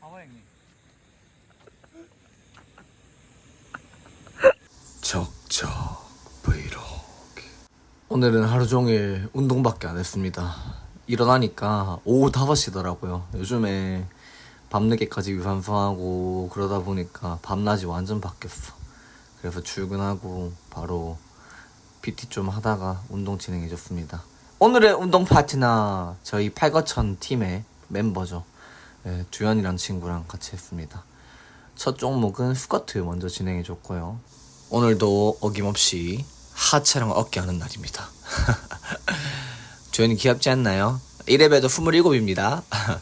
아버 형님. 적적 브이로그. 오늘은 하루 종일 운동밖에 안 했습니다. 일어나니까 오후 5시더라고요. 요즘에 밤늦게까지 유산소하고 그러다 보니까 밤낮이 완전 바뀌었어. 그래서 출근하고 바로 PT 좀 하다가 운동 진행해줬습니다 오늘의 운동 파트너 저희 팔거천 팀의 멤버죠 네, 주연이란 친구랑 같이 했습니다 첫 종목은 스쿼트 먼저 진행해줬고요. 오늘도 어김없이 하체랑 어깨 하는 날입니다. 주연이 귀엽지 않나요? 1레벨도 27입니다.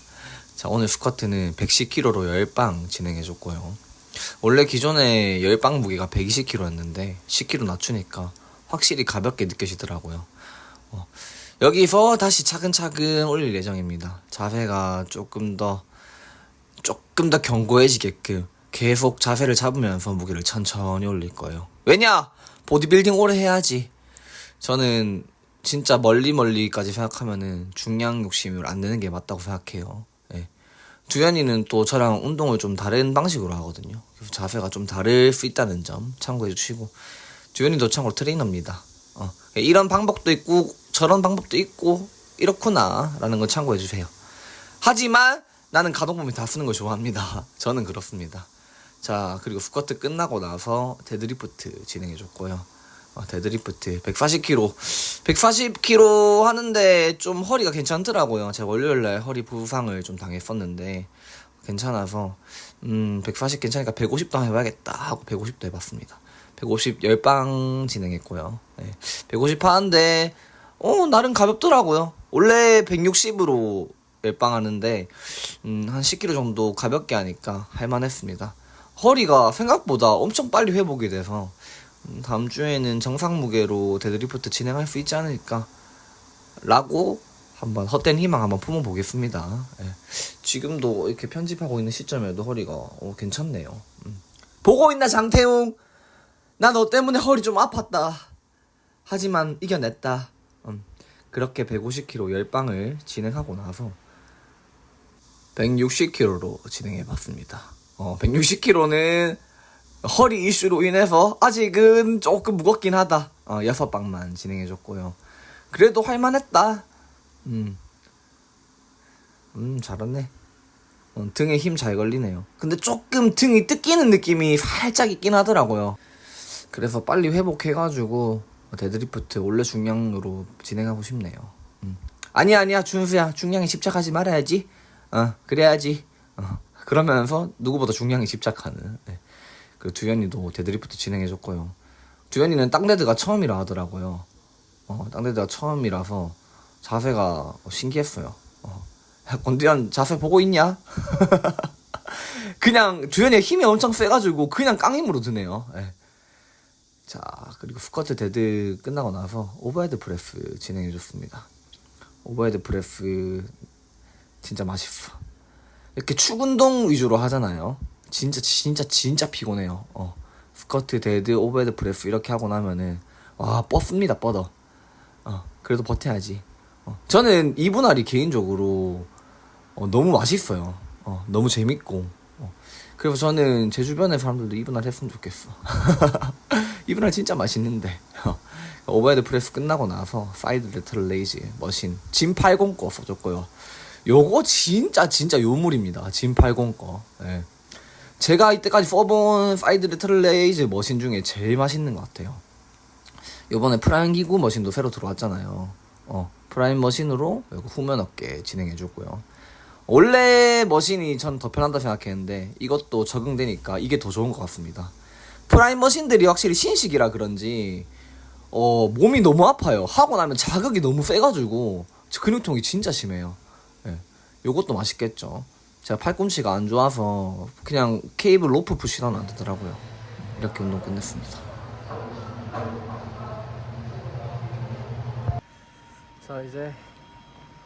자, 오늘 스쿼트는 110kg로 10방 진행해줬고요. 원래 기존에 10방 무게가 120kg였는데 10kg 낮추니까 확실히 가볍게 느껴지더라고요. 어, 여기서 다시 차근차근 올릴 예정입니다. 자세가 조금 더 조금 더 견고해지게끔 계속 자세를 잡으면서 무게를 천천히 올릴 거예요. 왜냐? 보디빌딩 오래 해야지. 저는 진짜 멀리 멀리까지 생각하면은 중량 욕심을 안 내는 게 맞다고 생각해요. 예. 두현이는 또 저랑 운동을 좀 다른 방식으로 하거든요. 그래서 자세가 좀 다를 수 있다는 점 참고해 주시고 두현이도 참고로 트레이너입니다. 어. 이런 방법도 있고 저런 방법도 있고 이렇구나 라는 걸 참고해 주세요. 하지만 나는 가동범위 다 쓰는 걸 좋아합니다. 저는 그렇습니다. 자, 그리고 스쿼트 끝나고 나서 데드리프트 진행해 줬고요. 어, 데드리프트 140kg. 140kg 하는데 좀 허리가 괜찮더라고요. 제가 월요일날 허리 부상을 좀 당했었는데 괜찮아서 음, 140 괜찮으니까 150도 한번 해봐야겠다 하고 150도 해봤습니다. 150 10방 진행했고요. 네. 150 하는데 어 나름 가볍더라고요. 원래 160으로 10방 하는데 음, 한 10kg 정도 가볍게 하니까 할만했습니다. 허리가 생각보다 엄청 빨리 회복이 돼서 음, 다음 주에는 정상 무게로 데드리프트 진행할 수 있지 않을까 라고 한번 헛된 희망 한번 품어보겠습니다. 예. 지금도 이렇게 편집하고 있는 시점에도 허리가 어, 괜찮네요. 음. 보고 있나 장태웅? 나 너 때문에 허리 좀 아팠다. 하지만 이겨냈다. 음. 그렇게 150kg 10방을 진행하고 나서 160kg로 진행해 봤습니다. 어, 160kg는 허리 이슈로 인해서 아직은 조금 무겁긴 하다. 어, 6방만 진행해 줬고요. 그래도 할만했다. 음. 음, 잘했네. 어, 등에 힘 잘 걸리네요. 근데 조금 등이 뜯기는 느낌이 살짝 있긴 하더라고요. 그래서 빨리 회복해가지고 데드리프트 원래 중량으로 진행하고 싶네요. 음. 아니야 아니야 준수야 중량에 집착하지 말아야지. 어 그래야지. 어, 그러면서 누구보다 중량에 집착하는. 네. 그리고 두현이도 데드리프트 진행해줬고요. 두현이는 땅데드가 처음이라 하더라고요. 어, 땅데드가 처음이라서 자세가 신기했어요. 어. 야, 권두현 자세 보고 있냐? 그냥 두현이 힘이 엄청 세가지고 그냥 깡힘으로 드네요. 예. 자 그리고 스쿼트 데드 끝나고 나서 오버헤드 프레스 진행해줬습니다. 오버헤드 프레스 진짜 맛있어. 이렇게 축 운동 위주로 하잖아요. 진짜 진짜 진짜 피곤해요. 어. 스쿼트 데드 오버헤드 프레스 이렇게 하고 나면은 와 뻗습니다 뻗어. 어 그래도 버텨야지. 어. 저는 이분할이 개인적으로 어, 너무 맛있어요. 어, 너무 재밌고. 어. 그래서 저는 제 주변의 사람들도 이분할 했으면 좋겠어. 이분할 진짜 맛있는데. 어. 오버헤드 프레스 끝나고 나서 사이드 레터럴 레이즈 머신 진 80 거 써줬고요. 요거 진짜 진짜 요물입니다. 진 80 거. 예. 제가 이때까지 써본 사이드 레터럴 레이즈 머신 중에 제일 맛있는 것 같아요. 요번에 프라임 기구 머신도 새로 들어왔잖아요. 어, 프라임 머신으로 후면 어깨 진행해주고요. 원래 머신이 전 더 편하다 생각했는데 이것도 적응되니까 이게 더 좋은 것 같습니다. 프라임 머신들이 확실히 신식이라 그런지 어, 몸이 너무 아파요. 하고 나면 자극이 너무 세가지고 근육통이 진짜 심해요. 예. 요것도 맛있겠죠. 제가 팔꿈치가 안 좋아서 그냥 케이블 로프 푸시라는 안 되더라고요. 이렇게 운동 끝냈습니다. 자 이제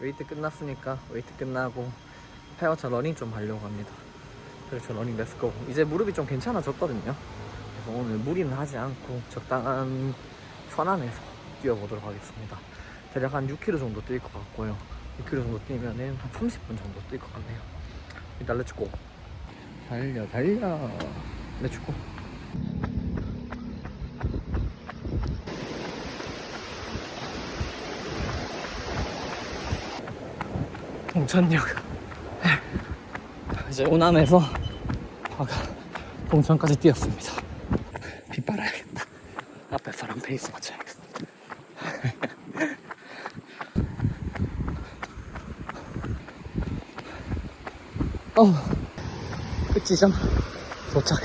웨이트 끝났으니까 웨이트 끝나고 페어차 러닝 좀 하려고 합니다. 그래서 러닝 렛츠고 이제 무릎이 좀 괜찮아졌거든요. 오늘 무리는 하지 않고 적당한 선안에서 뛰어보도록 하겠습니다. 대략 한 6km 정도 뛸 것 같고요. 2km 정도 뛰면은 한 30분 정도 뛸 것 같네요. 일단 렛츠고. 달려 달려. 렛츠고. 동천역. 이제 오남에서 아까 동천까지 뛰었습니다. 비 빨아야겠다. 앞에 사람 페이스 맞춰야겠다. 어, 끝지점 도착.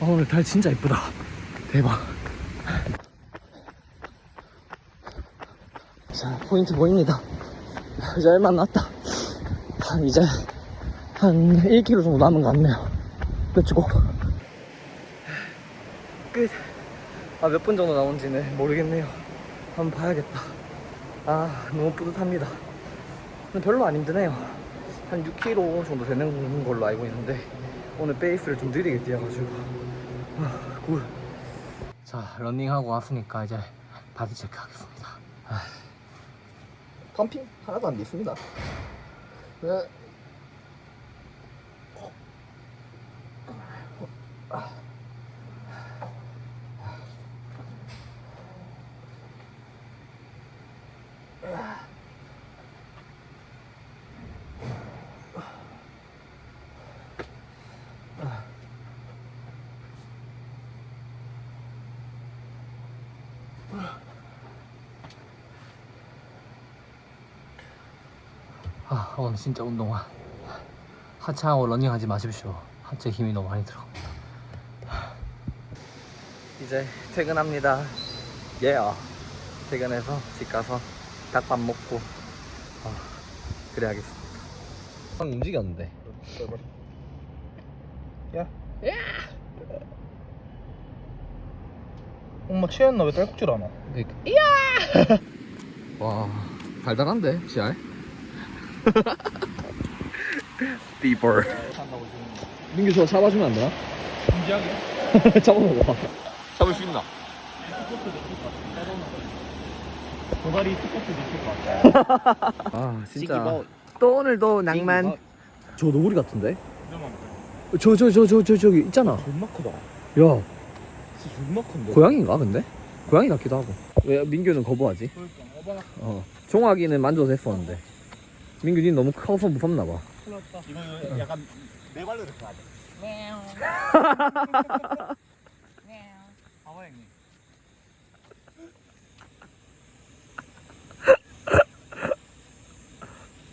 아, 오늘 달 진짜 이쁘다. 대박. 자, 포인트 보입니다. 이제 얼마 안 남았다. 한, 이제 한 1km 정도 남은 것 같네요. 끝이고. 끝. 아, 몇 분 정도 나온지는 모르겠네요. 한번 봐야겠다. 아, 너무 뿌듯합니다. 별로 안 힘드네요. 한 6km 정도 되는 걸로 알고 있는데, 오늘 베이스를 좀 느리게 뛰어가지고. 아, 굿. 자, 런닝하고 왔으니까 이제 바디 체크 하겠습니다. 아. 펌핑 하나도 안 됐습니다. 네. 아, 오늘 진짜 운동화. 하체하고 러닝하지 마십시오. 하체 힘이 너무 많이 들어갑니다. 이제 퇴근합니다. 예. y 퇴근해서 집 가서 닭밥 먹고 아, 그래야겠습니다. 방 움직였는데. 야. 엄마 취했나 왜 딸꾹질 안 와? 그러니까. 이야! 와, 달달한데. 한다고 지금 민규 저거 잡아주면 안 되나? 진지하게? 잡아먹어. 잡을 수 있나? 도다리 스포츠 있을 것 같아 아, 진짜. 또 오늘도 낭만. 저 노구리 같은데? 저, 저, 저, 저, 저, 저기 있잖아. 존나 크다 야, 진짜 존나 큰데? 고양인가, 근데? 고양이 같기도 하고. 왜 민규는 거부하지? 그러니까 어바나 어. 종아기는 만져도 했었는데. 민규, 니 너무 커서 무섭나 봐. 큰일 났다 이거 약간 네 발로 이렇게 가야 돼 봐봐 형님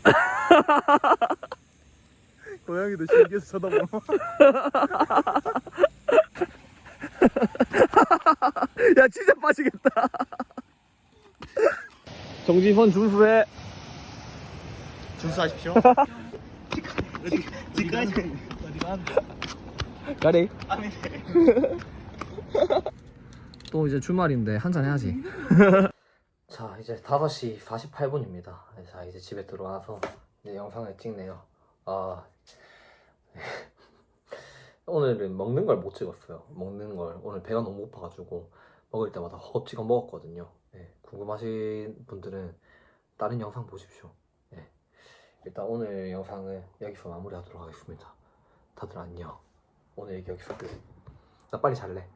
고양이도 신기해서 쳐다보나 야, 진짜 빠지겠다. 정지선 준수해. 준수하십시오 어디 어디가 어디가 한데 가리. 아니 또 이제 주말인데 한잔 해야지. 자, 이제 5시 48분입니다. 자, 이제 집에 들어와서 이제 영상을 찍네요. 아. 오늘은 먹는 걸 못 찍었어요. 먹는 걸. 오늘 배가 너무 고파가지고 먹을 때마다 허겁지겁 먹었거든요. 네, 궁금하신 분들은 다른 영상 보십시오. 네. 일단 오늘 영상은 여기서 마무리하도록 하겠습니다. 다들 안녕. 오늘 얘기 여기서 끝. 나 빨리 잘래.